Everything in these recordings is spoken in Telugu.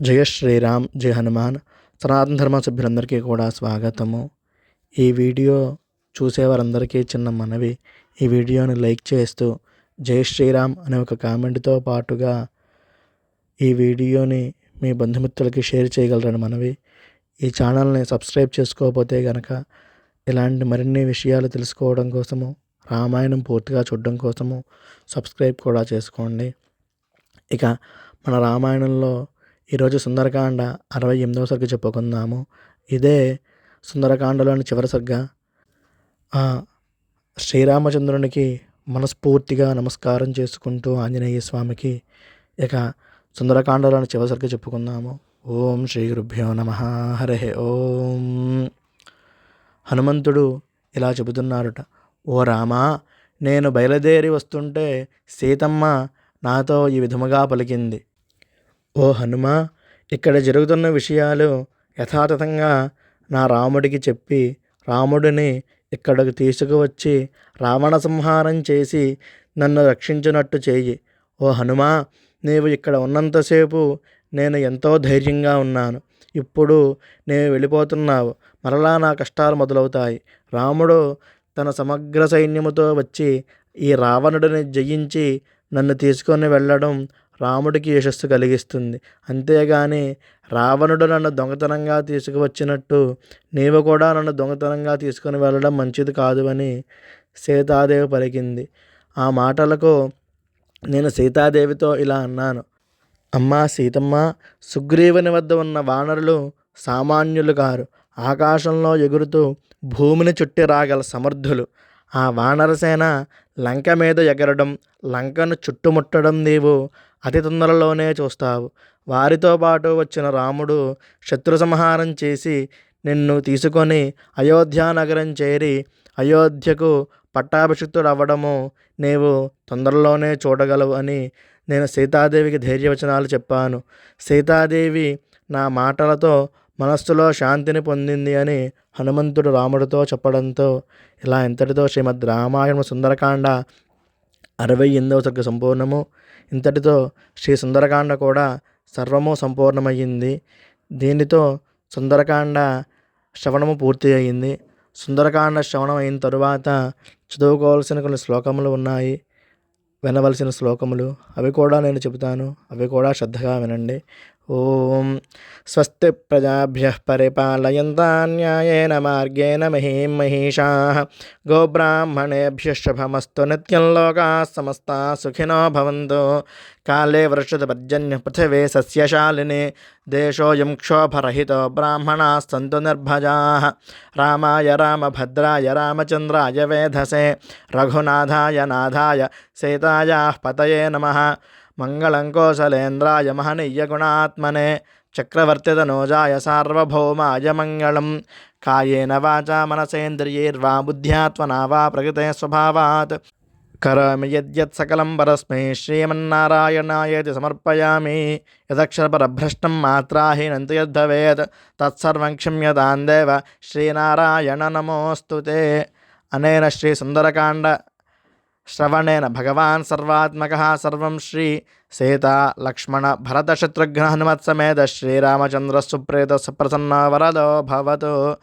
జయ శ్రీరామ్ జయ హనుమాన్. సనాతన ధర్మ సభ్యులందరికీ కూడా స్వాగతము. ఈ వీడియో చూసేవారందరికీ చిన్న మనవి. ఈ వీడియోని లైక్ చేస్తూ జయ శ్రీరామ్ అనే ఒక కామెంట్తో పాటుగా ఈ వీడియోని మీ బంధుమిత్రులకి షేర్ చేయగలరని మనవి. ఈ ఛానల్ని సబ్స్క్రైబ్ చేసుకోకపోతే కనుక ఇలాంటి మరిన్ని విషయాలు తెలుసుకోవడం కోసము రామాయణం పూర్తిగా చూడడం కోసము సబ్స్క్రైబ్ కూడా చేసుకోండి. ఇక మన రామాయణంలో ఈరోజు సుందరకాండ అరవై ఎనిమిదవ సర్గ చెప్పుకుందాము. ఇదే సుందరకాండలోని చివరి సర్గ శ్రీరామచంద్రునికి మనస్ఫూర్తిగా నమస్కారం చేసుకుంటూ ఆంజనేయ స్వామికి ఇక సుందరకాండలోని చివరి సర్గ చెప్పుకుందాము. ఓం శ్రీ గురుభ్యో నమ. హరే ఓం. హనుమంతుడు ఇలా చెబుతున్నారట ఓ రామా నేను బయలుదేరి వస్తుంటే సీతమ్మ నాతో ఈ విధముగా పలికింది. ఓ హనుమా ఇక్కడ జరుగుతున్న విషయాలు యథాతథంగా నా రాముడికి చెప్పి రాముడిని ఇక్కడకు తీసుకువచ్చి రావణ సంహారం చేసి నన్ను రక్షించినట్టు చేయి. ఓ హనుమా నీవు ఇక్కడ ఉన్నంతసేపు నేను ఎంతో ధైర్యంగా ఉన్నాను. ఇప్పుడు నేను వెళ్ళిపోతున్నావు. మరలా నా కష్టాలు మొదలవుతాయి. రాముడు తన సమగ్ర సైన్యముతో వచ్చి ఈ రావణుడిని జయించి నన్ను తీసుకొని వెళ్ళడం రాముడికి యశస్సు కలిగిస్తుంది. అంతేగాని రావణుడు నన్ను దొంగతనంగా తీసుకువచ్చినట్టు నీవు కూడా నన్ను దొంగతనంగా తీసుకుని వెళ్ళడం మంచిది కాదు అని సీతాదేవి పలికింది. ఆ మాటలకు నేను సీతాదేవితో ఇలా అన్నాను. అమ్మా సీతమ్మ సుగ్రీవుని వద్ద ఉన్న వానరులు సామాన్యులు కారు. ఆకాశంలో ఎగురుతూ భూమిని చుట్టి రాగల సమర్థులు. ఆ వానరసేన లంక మీద ఎగరడం లంకను చుట్టుముట్టడం నీవు అతి తొందరలోనే చూస్తావు. వారితో పాటు వచ్చిన రాముడు శత్రు సంహారం చేసి నిన్ను తీసుకొని అయోధ్య నగరం చేరి అయోధ్యకు పట్టాభిషిక్తుడు అవ్వడము నీవు తొందరలోనే చూడగలవు అని నేను సీతాదేవికి ధైర్యవచనాలు చెప్పాను. సీతాదేవి నా మాటలతో మనస్సులో శాంతిని పొందింది అని హనుమంతుడు రాముడితో చెప్పడంతో ఇలా ఇంతటితో శ్రీమద్ రామాయణ సుందరకాండ అరవై ఎనిమిదవ సర్గ సంపూర్ణము. ఇంతటితో శ్రీ సుందరకాండ కూడా సర్వము సంపూర్ణమయ్యింది. దీనితో సుందరకాండ శ్రవణము పూర్తి అయింది సుందరకాండ శ్రవణం అయిన తరువాత చదువుకోవాల్సిన కొన్ని శ్లోకములు ఉన్నాయి. వినవలసిన శ్లోకములు. అవి కూడా నేను చెబుతాను. అవి కూడా శ్రద్ధగా వినండి. ఓం స్వస్తి ప్రజాభ్య పరిపాలయంతాన్యాయన మార్గేణ మహీం మహిషా గోబ్రాహ్మణేభ్య శుభమస్తు నిత్యం లోకా సమస్త సుఖినో భవంతు. కాళే వర్షత పృథివే సస్యశాలిని దేశోయం క్షోభరహితో బ్రాహ్మణా సంతు నిర్భజా. రామాయ రామభద్రాయ రామచంద్రాయ వేధసే రఘునాథాయ నాథాయ సీతాయా పతయే నమ. మంగళంకోశలేంద్రాయ मङ्गलङ्कोशलेन्द्राय महनीयगुणात्मने चक्रवर्तितनोजाय सार्वभौमाय मङ्गलं कायेन वाचा मनसेन्द्रियैर्वा बुद्ध्या वा प्रकृते स्वभावात्। కరోమి యద్యత్సకలం పరస్మై శ్రీమన్నారాయణాయ సమర్పయామి యదక్షరపరభ్రష్టం మాత్రాహీనంతు యద్ధవేత్ తత్సర్వం క్షమ్యతాందేవ శ్రీనారాయణ నమోస్తుతే అనేన శ్రీ సుందరకాండ శ్రవణేన భగవాన్ సర్వాత్మక సర్వం శ్రీ సీత లక్ష్మణ భరత శత్రుఘ్న హనుమత్సమేత శ్రీరామచంద్ర సుప్రేత సుప్రసన్న వరదో భవతు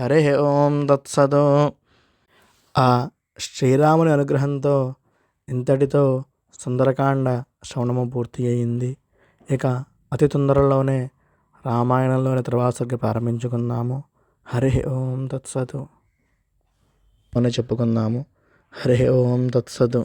హరి ఓం తత్సదు ఆ శ్రీరాముని అనుగ్రహంతో ఇంతటితో సుందరకాండ శ్రవణము పూర్తి అయింది. ఇక అతి తొందరలోనే రామాయణంలోని త్రివాసుకి ప్రారంభించుకుందాము. హరి ఓం తత్సతు. అని చెప్పుకుందాము. హరి ఓం తత్సతు.